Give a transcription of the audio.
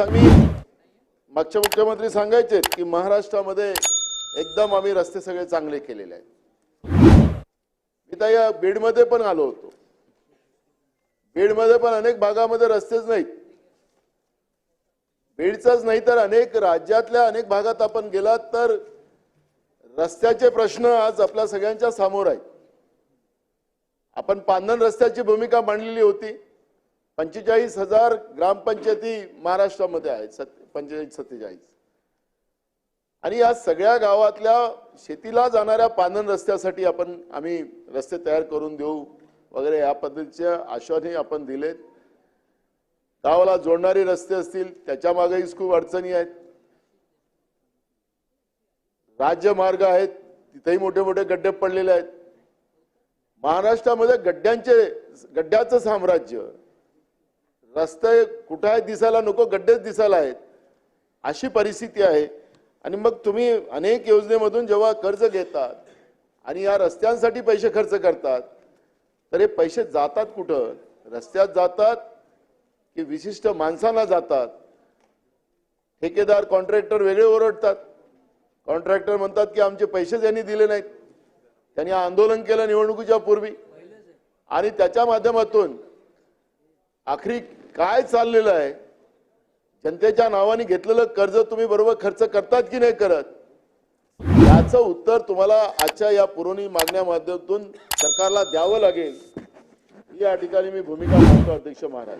आम्ही मागच्या मुख्यमंत्री सांगायचे की महाराष्ट्रामध्ये एकदम आम्ही रस्ते सगळे चांगले केलेले आहेत. मी तर या बीडमध्ये पण आलो होतो. बीडमध्ये पण अनेक भागामध्ये रस्तेच नाहीत. बीडचाच नाही तर अनेक राज्यातल्या अनेक भागात आपण गेलात तर रस्त्याचे प्रश्न आज आपल्या सगळ्यांच्या समोर आहेत. आपण पांधन रस्त्याची भूमिका मांडलेली होती. पंचेचाळीस हजार ग्रामपंचायती महाराष्ट्रामध्ये आहेत सत पंचेचाळीस सत्तेचाळीस. आणि या सगळ्या गावातल्या शेतीला जाणाऱ्या पानन रस्त्यासाठी आपण आम्ही रस्ते तयार करून देऊ वगैरे या पद्धतीच्या आश्वासने आपण दिलेत. गावाला जोडणारे रस्ते असतील त्याच्या मागेही खूप अडचणी आहेत. राज्यमार्ग आहेत तिथेही मोठे मोठे गड्डे पडलेले आहेत. महाराष्ट्रामध्ये गड्ड्यांचे गड्ड्याचं साम्राज्य रस्ते कुठं आहे दिसायला नको गड्डेच दिसायला आहेत. अशी परिस्थिती आहे. आणि मग तुम्ही अनेक योजनेमधून जेव्हा कर्ज घेतात आणि या रस्त्यांसाठी पैसे खर्च करतात तर हे पैसे जातात कुठं? रस्त्यात जातात की विशिष्ट माणसांना जातात? ठेकेदार कॉन्ट्रॅक्टर वेगळे ओरडतात. कॉन्ट्रॅक्टर म्हणतात की आमचे पैसे त्यांनी दिले नाहीत त्यांनी आंदोलन केलं निवडणुकीच्या पूर्वी. आणि त्याच्या माध्यमातून आखरी काय चाललेलं आहे? जनतेच्या नावाने घेतलेलं कर्ज तुम्ही बरोबर खर्च करतात की नाही करत? याचं उत्तर तुम्हाला आजच्या या पुरवणी मागण्या माध्यमातून सरकारला द्यावं लागेल. या ठिकाणी मी भूमिका मांडतो अध्यक्ष महाराज.